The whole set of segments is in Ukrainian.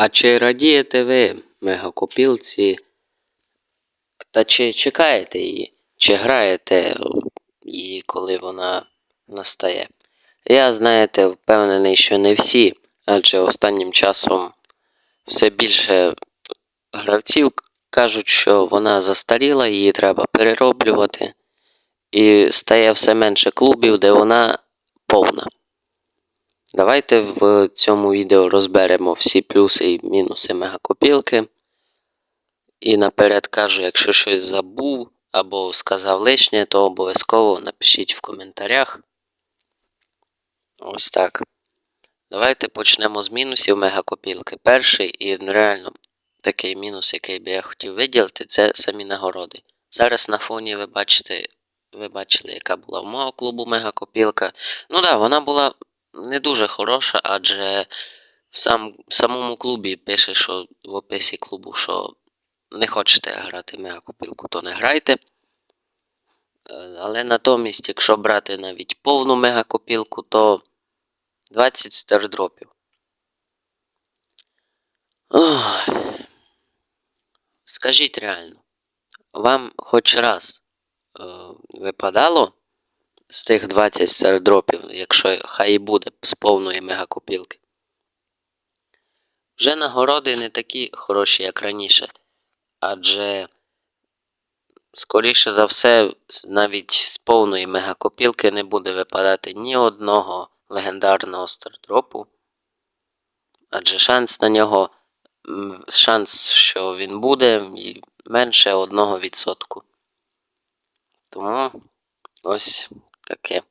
А чи радієте ви мегакопілці? Та чи чекаєте її? Чи граєте її, коли вона настає? Я, знаєте, впевнений, що не всі, адже останнім часом все більше гравців кажуть, що вона застаріла, її треба перероблювати, і стає все менше клубів, де вона повна. Давайте в цьому відео розберемо всі плюси і мінуси мегакопілки. І наперед кажу, якщо щось забув або сказав лишнє, то обов'язково напишіть в коментарях. Ось так. Давайте почнемо з мінусів мегакопілки. Перший і реально такий мінус, який би я хотів виділити, це самі нагороди. Зараз на фоні ви бачите, ви бачили, яка була в мого клубу мегакопілка. Ну так, да, вона була не дуже хороша, адже в сам, в самому клубі пише, що в описі клубу, що не хочете грати в мегакопілку, то не грайте. Е, Але натомість, якщо брати навіть повну мегакопілку, то 20 стардропів. Ох. Скажіть реально, вам хоч раз е, випадало з тих 20 стардропів, якщо хай і буде з повної мегакопілки? Вже нагороди не такі хороші, як раніше. Адже, скоріше за все, навіть з повної мегакопілки не буде випадати ні одного легендарного стардропу. Адже шанс на нього, шанс, що він буде, менше 1%. Тому ось таке.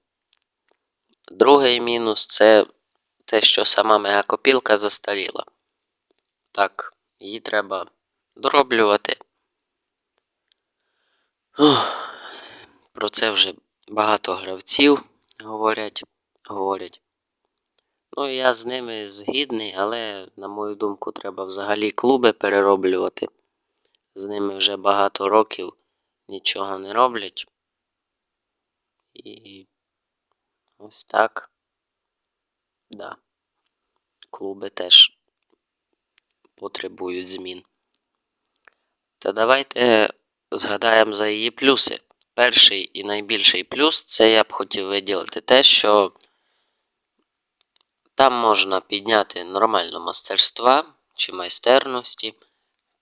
Другий мінус це те, що сама мегакопілка застаріла. Так, її треба дороблювати. Ох, Про це вже багато гравців говорять. говорять. Ну, я з ними згідний, але, на мою думку, треба взагалі клуби перероблювати. З ними вже багато років нічого не роблять. І ось так. Да. Клуби теж потребують змін. Та давайте згадаємо за її плюси. Перший і найбільший плюс це я б хотів виділити те, що там можна підняти нормально мастерства чи майстерності.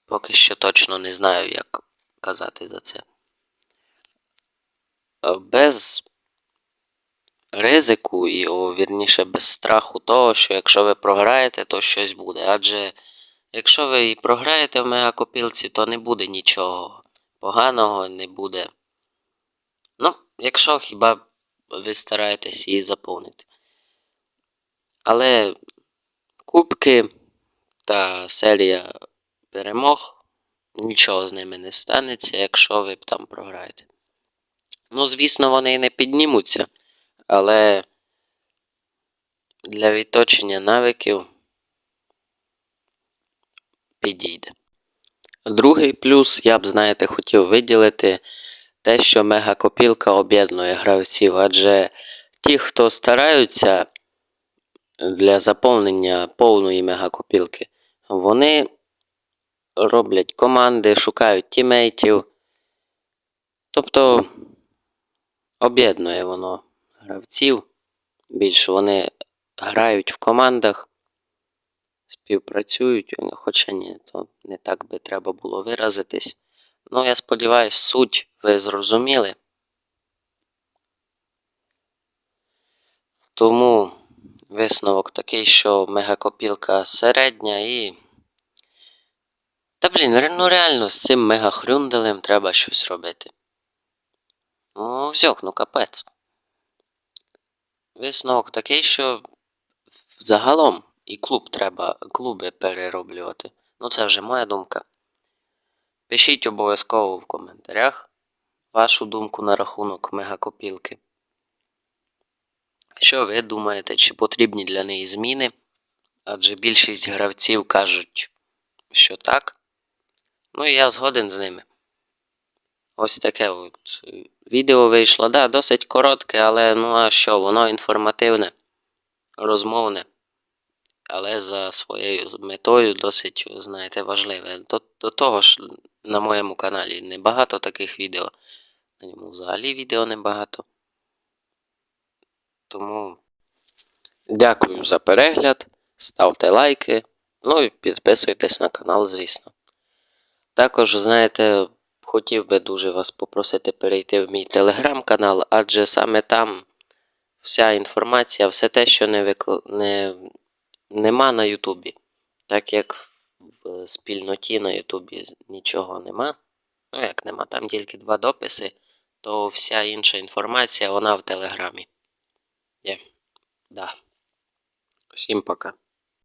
Поки що точно не знаю, як казати за це. Без ризику і, о, вірніше, без страху того, що якщо ви програєте, то щось буде. Адже якщо ви і програєте в мегакопілці, то не буде нічого поганого, не буде. Ну, якщо хіба ви стараєтесь її заповнити. Але кубки та серія перемог, нічого з ними не станеться, якщо ви там програєте. Ну, звісно, вони і не піднімуться, але для відточення навиків підійде. Другий плюс я б, знаєте, хотів виділити те, що мегакопілка об'єднує гравців, адже ті, хто стараються для заповнення повної мегакопілки, вони роблять команди, шукають тімейтів. Тобто об'єднує воно гравців. Більше вони грають в командах, співпрацюють, хоча ні, то не так би треба було виразитись. Ну, я сподіваюся, суть ви зрозуміли. Тому висновок такий, що мегакопілка середня і. Та блін, ну реально з цим мегахрюнделем треба щось робити. Ну, взьох, ну капець. Висновок такий, що загалом і клуб треба клуби перероблювати. Ну, це вже моя думка. Пишіть обов'язково в коментарях вашу думку на рахунок мегакопілки. Що ви думаєте, чи потрібні для неї зміни? Адже більшість гравців кажуть, що так. Ну і я згоден з ними. Ось таке от відео вийшло. Да, досить коротке, але ну а що, воно інформативне, розмовне. але за своєю метою досить, знаєте, важливе. До, до того ж, на моєму каналі небагато таких відео. На ньому взагалі відео небагато. Тому дякую за перегляд, ставте лайки, ну і підписуйтесь на канал, звісно. Також, знаєте, хотів би дуже вас попросити перейти в мій телеграм-канал, адже саме там вся інформація, все те, що не викла... не... нема на Ютубі. Так як в спільноті на Ютубі нічого нема. Ну, як нема, там тільки два дописи, то вся інша інформація, вона в Телеграмі. Є. Да. Всім пока.